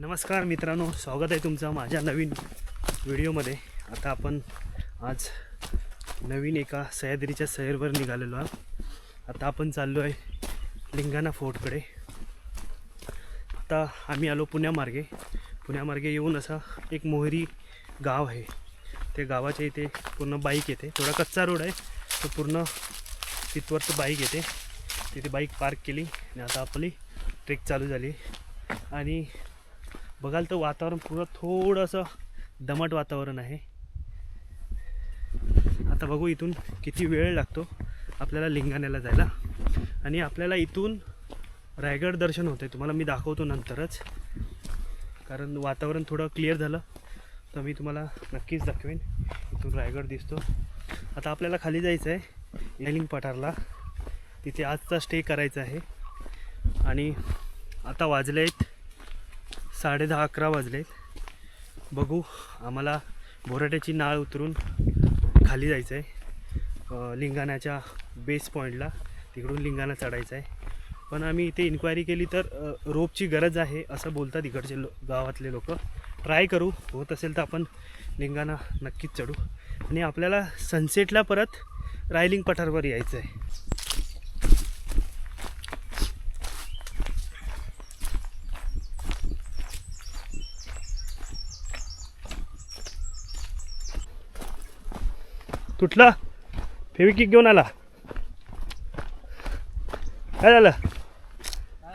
नमस्कार मित्रांनो स्वागत आहे तुमचं माझ्या नवीन व्हिडिओमध्ये. आता आपण आज नवीन एका सह्याद्रीच्या सैरवर निघालेलो आहोत. आता आपण चाललो आहे लिंगाणा फोर्टकडे. आता आम्ही आलो पुण्यामार्गे. पुण्यामार्गे येऊन असा एक मोहरी गाव आहे. ते गावाच्या इथे पूर्ण बाईक येते. थोडा कच्चा रोड आहे तो पूर्ण तिथवर बाईक येते. तिथे बाईक पार्क केली आणि आता आपली ट्रेक चालू झाली. आणि बघाल तर वातावरण पूर्ण थोडंसं दमट वातावरण आहे. आता बघू इथून किती वेळ लागतो आपल्याला लिंगाण्याला जायला. आणि आपल्याला इथून रायगड दर्शन होते तुम्हाला मी दाखवतो नंतरच. कारण वातावरण थोडं क्लिअर झालं तर मी तुम्हाला नक्कीच दाखवेन. इथून रायगड दिसतो. आता आपल्याला खाली जायचं आहे यालिंग पठारला. तिथे आजचा स्टे करायचा आहे. आणि आता वाजले आहेत साडे दहा अकरा वाजले. बघू आम्हाला बोराट्याची नाळ उतरून खाली जायचं आहे लिंगाण्याच्या बेस पॉईंटला तिकडून लिंगाणा चढायचं आहे पण आम्ही इथे इन्क्वायरी केली तर रोपची गरज आहे असं बोलतात इकडचे लो गावातले लोक. ट्राय करू होत असेल तर आपण लिंगाणा नक्कीच चढू. आणि आपल्याला सनसेटला परत रायलिंग पठारवर यायचं आहे तुटला? फेविकिक घेऊन आला. काय झालं?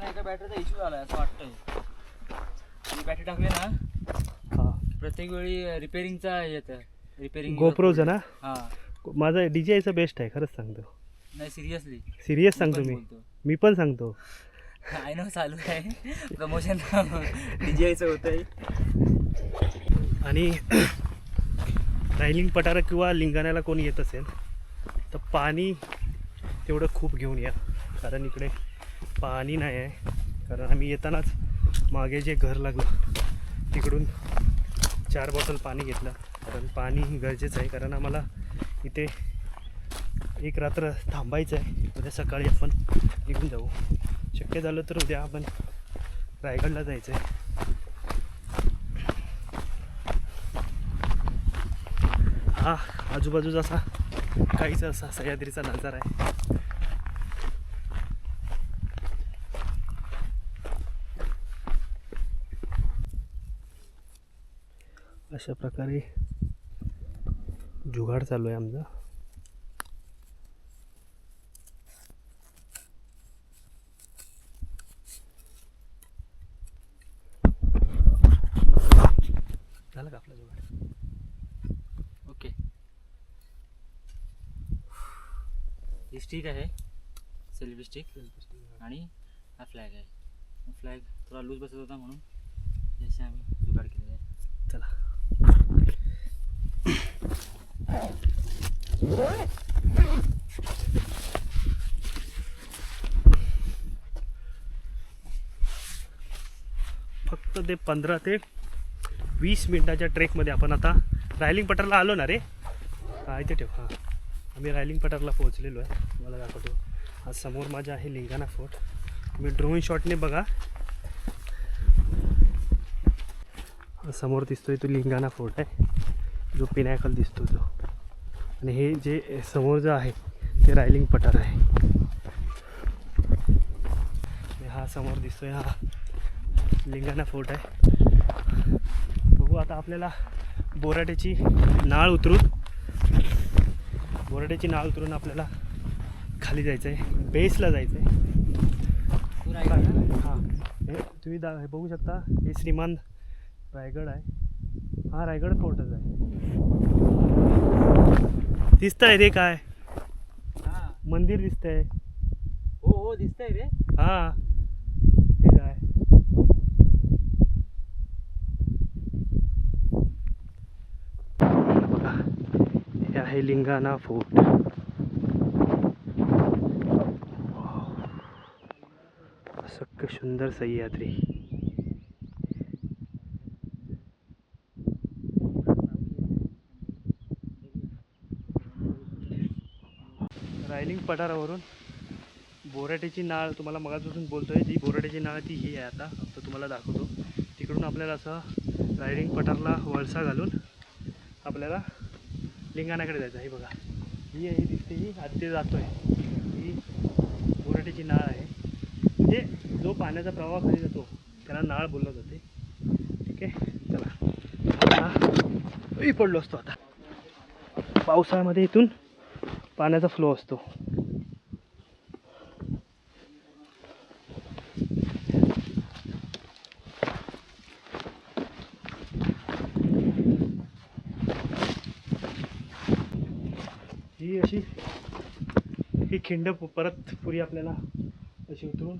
एका बॅटरीचा इश्यू झाला असं वाटतंय. बॅटरी टाकली ना प्रत्येक वेळी रिपेअरिंगचा येतं. रिपेअरिंग गोप्रोचं ना? हा. माझा डी जे आयचा बेस्ट आहे खरंच सांगतो. नाही सिरियसली सिरियस सांगतो मी. मी पण सांगतो. आय नो चालू आहे. प्रमोशन डीजेचं होतंय. आणि रायलिंग पठार किंवा लिंगाण्याला कोणी येत असेल तर पाणी तेवढं खूप घेऊन या. कारण इकडे पाणी नाही आहे. कारण आम्ही येतानाच मागे जे घर लागलं तिकडून चार बॉटल पाणी घेतलं. कारण पाणी गरजेचं आहे. कारण आम्हाला इथे एक रात्र थांबायचं आहे. उद्या सकाळी आपण निघून जाऊ. शक्य झालं तर उद्या आपण रायगडला जायचं आहे. हा आजूबाजूचा असा काहीच असा सह्याद्रीचा नजारा आहे. अशा प्रकारे जुगाड चालू आहे आमचा झालं का आपला जुगाड ओके ही स्टिक आहे. सेल्फी स्टिक आणि हा फ्लॅग आहे. फ्लॅग थोडा लूज बसत होता म्हणून याचे आम्ही जुगाड केलेला आहे. चला. फक्त ते पंधरा ते वीस मिनिटाच्या ट्रेकमध्ये आपण आता रायलिंग पठारला आलो ना रे? हा इथे ठेव. हां. आम्ही रायलिंग पठारला पोहोचलेलो आहे. तुम्हाला दाखवतो. आज समोर माझा आहे लिंगाणा फोर्ट. तुम्ही ड्रोन शॉटने बघा. समोर दिसतोय तो लिंगाणा फोर्ट आहे. जो पिनॅकल दिसतो तो. आणि हे जे समोर जो आहे ते रायलिंग पठार आहे. हा समोर दिसतोय हा लिंगाणा फोर्ट आहे. बघू आता आपल्याला बोराट्याची नाळ उतरून बोराट्याची नाळ उतरून आपल्याला खाली जायचं आहे बेसला जायचं आहे? हां. हे तुम्ही दा हे बघू शकता हे श्रीमान रायगड आहे. हा रायगड फोर्टच आहे. दिसतंय रे काय? हा. मंदिर दिसतंय. हो हो दिसतंय रे. हा. ते काय? बघा हे आहे लिंगाणा फोर्ट एक सुंदर सह्याद्री. रायलिंग पठारावरून बोराट्याची नाळ तुम्हाला मगापासून बोलतोय जी बोराट्याची नाळ ती ही आहे आता आता तुम्हाला दाखवतो. तिकडून आपल्याला असं रायडिंग पठारला वळसा घालून आपल्याला लिंगाणाकडे जायचं आहे. बघा ही आहे दिसते ही आत्ते जातो आहे बोराट्याची नाळ आहे म्हणजे जो पाण्याचा प्रवाह खाली जातो त्याला नाळ बोललं जाते. ठीक आहे? चला. आता पडलो असतो आता. पावसाळ्यामध्ये इथून पाण्याचा फ्लो असतो. ही अशी ही खिंड प- परत पुरी आपल्याला अशी उतरून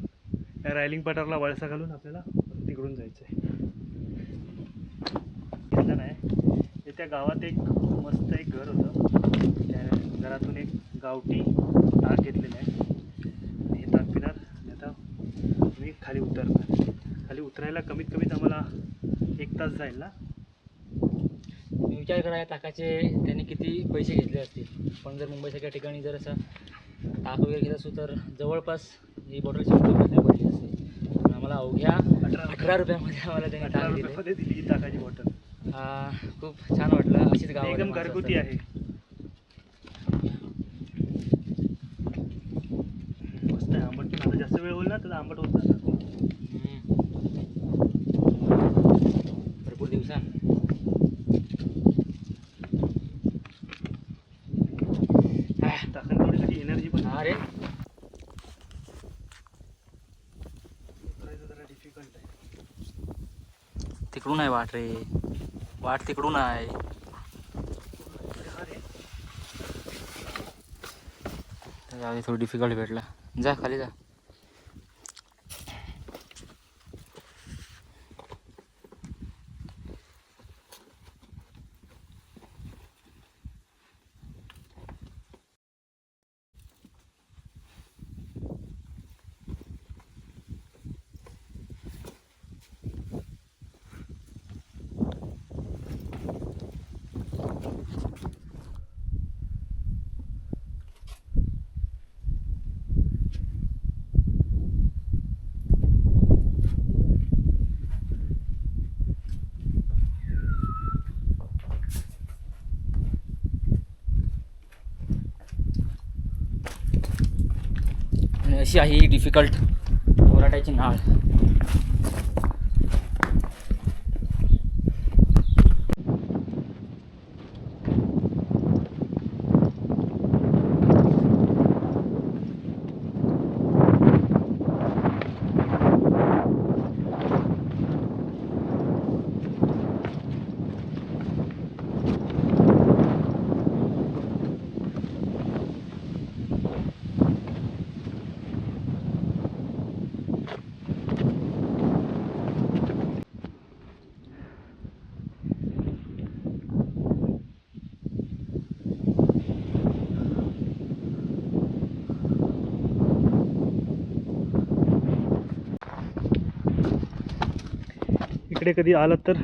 या रायलिंग पटरला वळसा घालून आपल्याला तिकडून जायचं आहे घेतलं नाही. त्या गावात एक मस्त एक घर होतं. त्या घरातून एक गावठी ताक घेतलेलं आहे. आणि हे ताक पिणार. आणि आता मी खाली उतरणार. खाली उतरायला कमीत कमीत आम्हाला एक तास जाईल ना? मी विचार करा या ताकाचे त्यांनी किती पैसे घेतले असतील? पण जर मुंबईसारख्या ठिकाणी जर असं ताक वगैरे घेत असू तर जवळपास ही बॉटल शंभर रुपये पडली असते पण आम्हाला अवघ्या अठरा अठरा रुपयामध्ये आम्हाला त्यांनी अठरा ताक दिले रुपयामध्ये दिली ही ताकाची बॉटल. हा, खूप छान वाटलं. अशीच गाव एकदम घरगुती आहे मस्त आहे. आंबट पण आता जास्त वेळ होईल ना तर आंबट होत जाणार भरपूर दिवसां टाकण थोडी कशी एनर्जी पण हा रे उतरायचं जरा डिफिकल्ट आहे तिकडून आहे वाट रे. वाट तिकडून आहे. जाऊ दे थोडं डिफिकल्ट भेटला. जा खाली जा. आहे ही डिफिकल्ट बोराट्याची नाळ. इकडे कधी आलात तर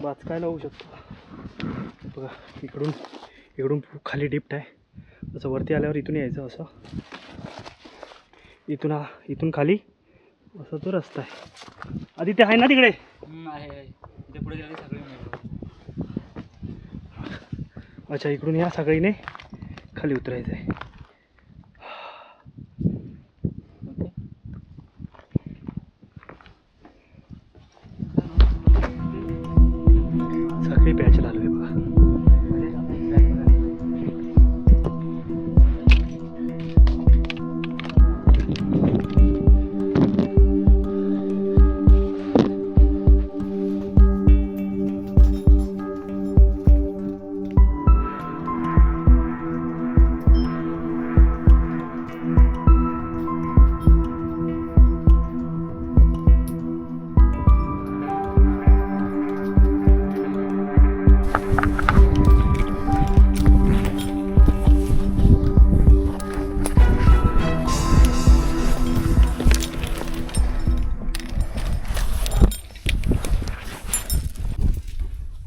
वाचकायला होऊ शकतो. बघा इकडून इकडून खाली डिप्ट आहे. असं वरती आल्यावर इथून यायचं असं. इथून हा इथून खाली असा तो रस्ता आहे. आधी ते आहे ना तिकडे? पुढे अच्छा इकडून या सगळीने खाली उतरायचं आहे.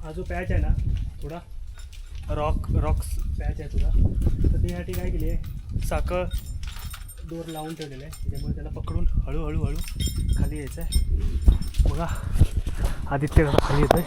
हा जो पॅच आहे ना थोडा रॉक रॉक्स पॅच आहे थोडा. तर ते ह्याठी काय केली आहे साखर. दोर लावून ठेवलेला आहे. त्याच्यामुळे त्याला पकडून हळूहळू हळू खाली यायचं आहे बघा आदित्य खाली येतोय.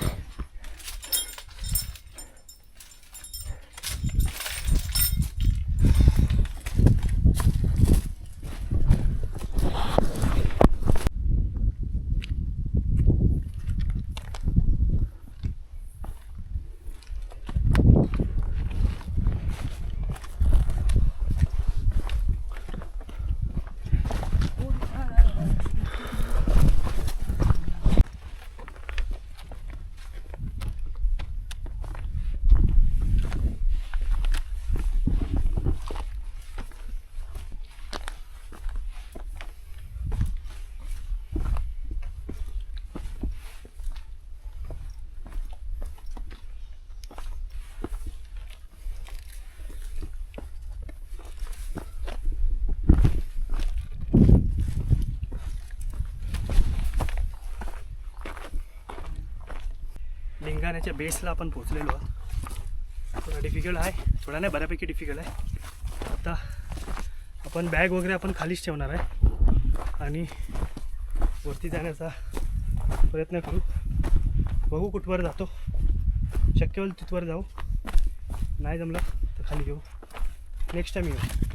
लिंगाण्याच्या बेसला आपण पोचलेलो आहोत. थोडा डिफिकल्ट आहे. थोडा नाही बऱ्यापैकी डिफिकल्ट आहे. आता आपण बॅग वगैरे आपण खालीच ठेवणार आहे. आणि वरती जाण्याचा प्रयत्न करू. बघू कुठवर जातो. शक्य होईल तिथवर जाऊ. नाही जमलं तर खाली घेऊ. नेक्स्ट टाईम येऊ.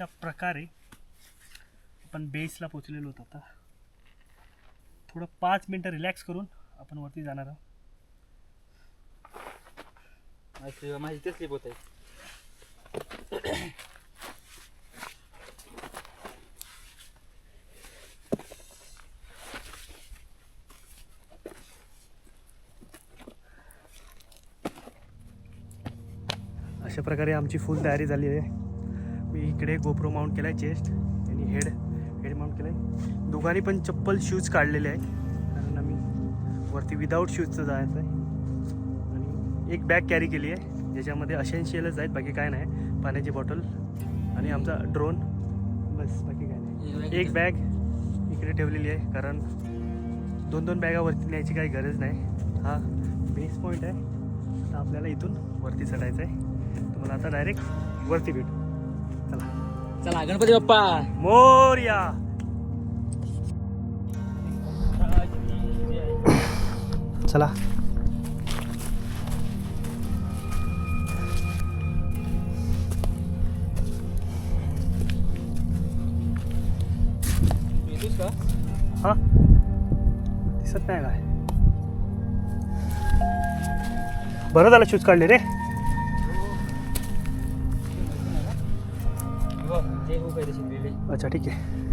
अशा प्रकारे आपण बेसला पोचलेलो होतो आता. थोडं पाच मिनटं रिलॅक्स करून आपण वरती जाणार आहोत. माझी इथे स्लिप होत आहे. अशा प्रकारे आमची फुल तयारी झाली आहे. मी इकडे गोप्रो माउंट केला आहे चेस्ट आणि हेड हेड माउंट केलं आहे दोघांनी पण चप्पल शूज काढलेले आहेत. कारण आम्ही वरती विदाऊट शूजचं जायचं आहे. आणि एक बॅग कॅरी केली आहे. ज्याच्यामध्ये असेन्शियलच आहेत बाकी काय नाही. पाण्याची बॉटल आणि आमचा ड्रोन बस बाकी काय नाही. एक बॅग इकडे ठेवलेली आहे. कारण दोन दोन बॅगावरती न्यायची काही गरज नाही. हा बेस पॉईंट आहे. तर आपल्याला इथून वरती चढायचं आहे. तुम्हाला आता डायरेक्ट वरती भेटू. चला. चला गणपती बाप्पा. मोर्या. चला. हा. दिसत नाही काय? बरं झालं शूज काढले रे. ते अच्छा ठीक आहे.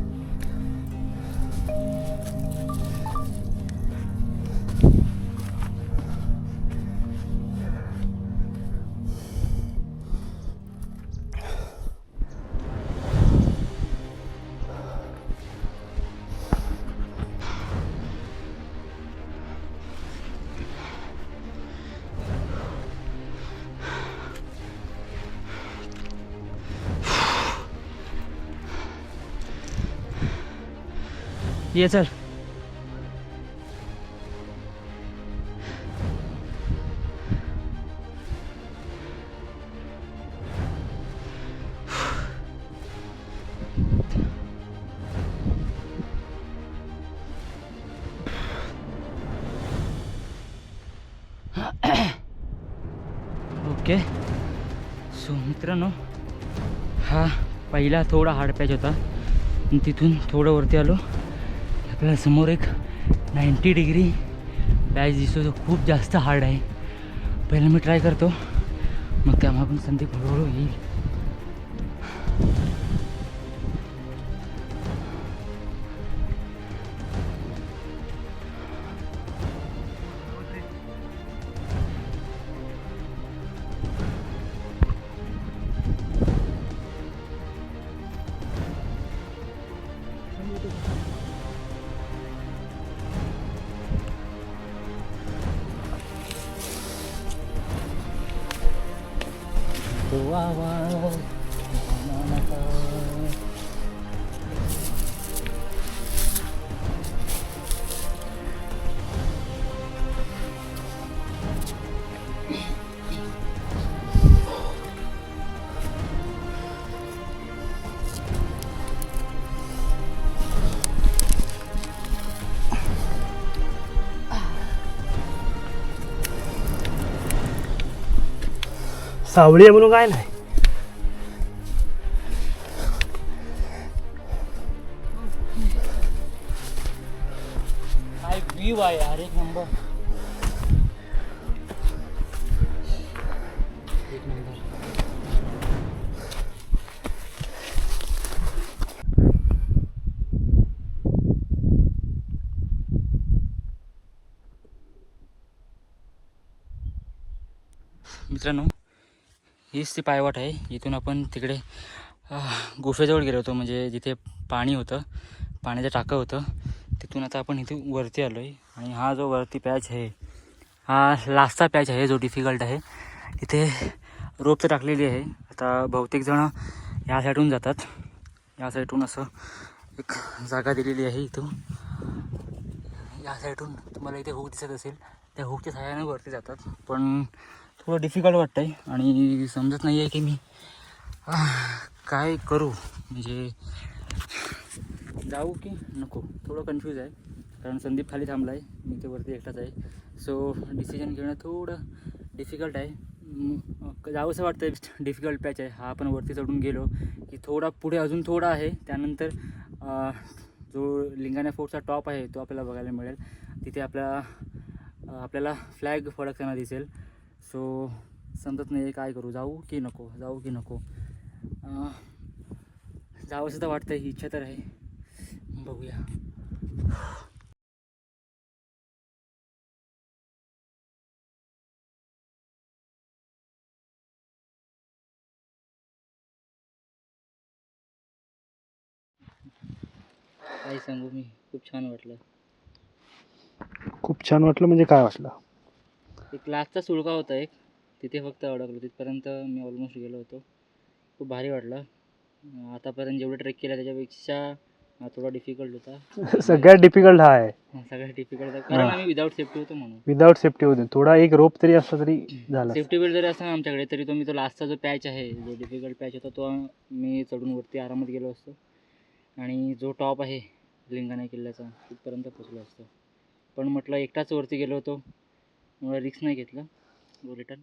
ये चल। ओके। सो मित्रांनो हा पहिला थोडा हार्ड पॅच होता. तिथून थोडं वरती आलो. आपल्याला समोर एक नाईंटी डिग्री बॅच दिसतो तो खूप जास्त हार्ड आहे. पहिला मी ट्राय करतो. मग त्यामुळे आपण संधी हळूहळू येईल. 와와와. सावळी आहे म्हणून काय नाही. काय व्ह्यू आहे यार एक नंबर एक नंबर मित्रांनो हीच ती पायवाट आहे. इथून आपण तिकडे गुफेजवळ गेलो होतो. म्हणजे जिथे पाणी होतं पाण्याचं टाकं होतं तिथून आता आपण इथे वरती आलो आहे आणि हा जो वरती पॅच आहे हा लास्टचा पॅच आहे जो डिफिकल्ट आहे. इथे रोप तर टाकलेली आहे. आता बहुतेकजण ह्या साईडून जातात. या साईडून असं एक जागा दिलेली आहे इथून. या साईडून तुम्हाला इथे हुक दिसत असेल. त्या हुकच्या सहाय्याने वरती जातात. पण थोडं डिफिकल्ट वाटतं आहे आणि समजत नाही आहे की मी काय करू? म्हणजे जाऊ की नको? थोडं कन्फ्यूज आहे. कारण संदीप खाली थांबला आहे मी ते वरती एकटाच आहे. सो डिसिजन घेणं थोडं डिफिकल्ट आहे. जाऊसं जावंसं वाटतं डिफिकल्ट पॅच आहे. हा आपण वरती चढून गेलो की थोडा पुढे अजून थोडा आहे. त्यानंतर जो लिंगाण्या फोर्टचा टॉप आहे तो आपल्याला बघायला मिळेल. तिथे आपल्या आपल्याला फ्लॅग फडकताना दिसेल. सो समजत नाही काय करू? जाऊ की नको? जाऊ की नको? जावंसुद्धा वाटतं ही इच्छा तर आहे. बघूया. काय सांगू मी? खूप छान वाटलं. खूप छान वाटलं म्हणजे काय वाटलं? एक लास्टचा सुळका होता एक. तिथे फक्त अडकलो. तिथपर्यंत मी ऑलमोस्ट गेलो होतो. खूप भारी वाटलं. आतापर्यंत जेवढं ट्रेक केलं त्याच्यापेक्षा थोडा डिफिकल्ट होता. सगळ्यात डिफिकल्ट हा आहे. सगळ्यात डिफिकल्ट होता. कारण. आम्ही विदाऊट सेफ्टी होतो म्हणून. विदाऊट सेफ्टी होते. थोडा एक रोप तरी असला तरी झाला. सेफ्टी बेल्ट जरी असता ना आमच्याकडे तरी तो मी तो लास्टचा जो पॅच आहे जो डिफिकल्ट पॅच होता तो मी चढून वरती आरामात गेलो असतो. आणि जो टॉप आहे लिंगाणा किल्ल्याचा तिथपर्यंत पोचलो असतो. पण म्हटलं एकटाच वरती गेलो होतो. रिक्स नाही घेतलं. रिटर्न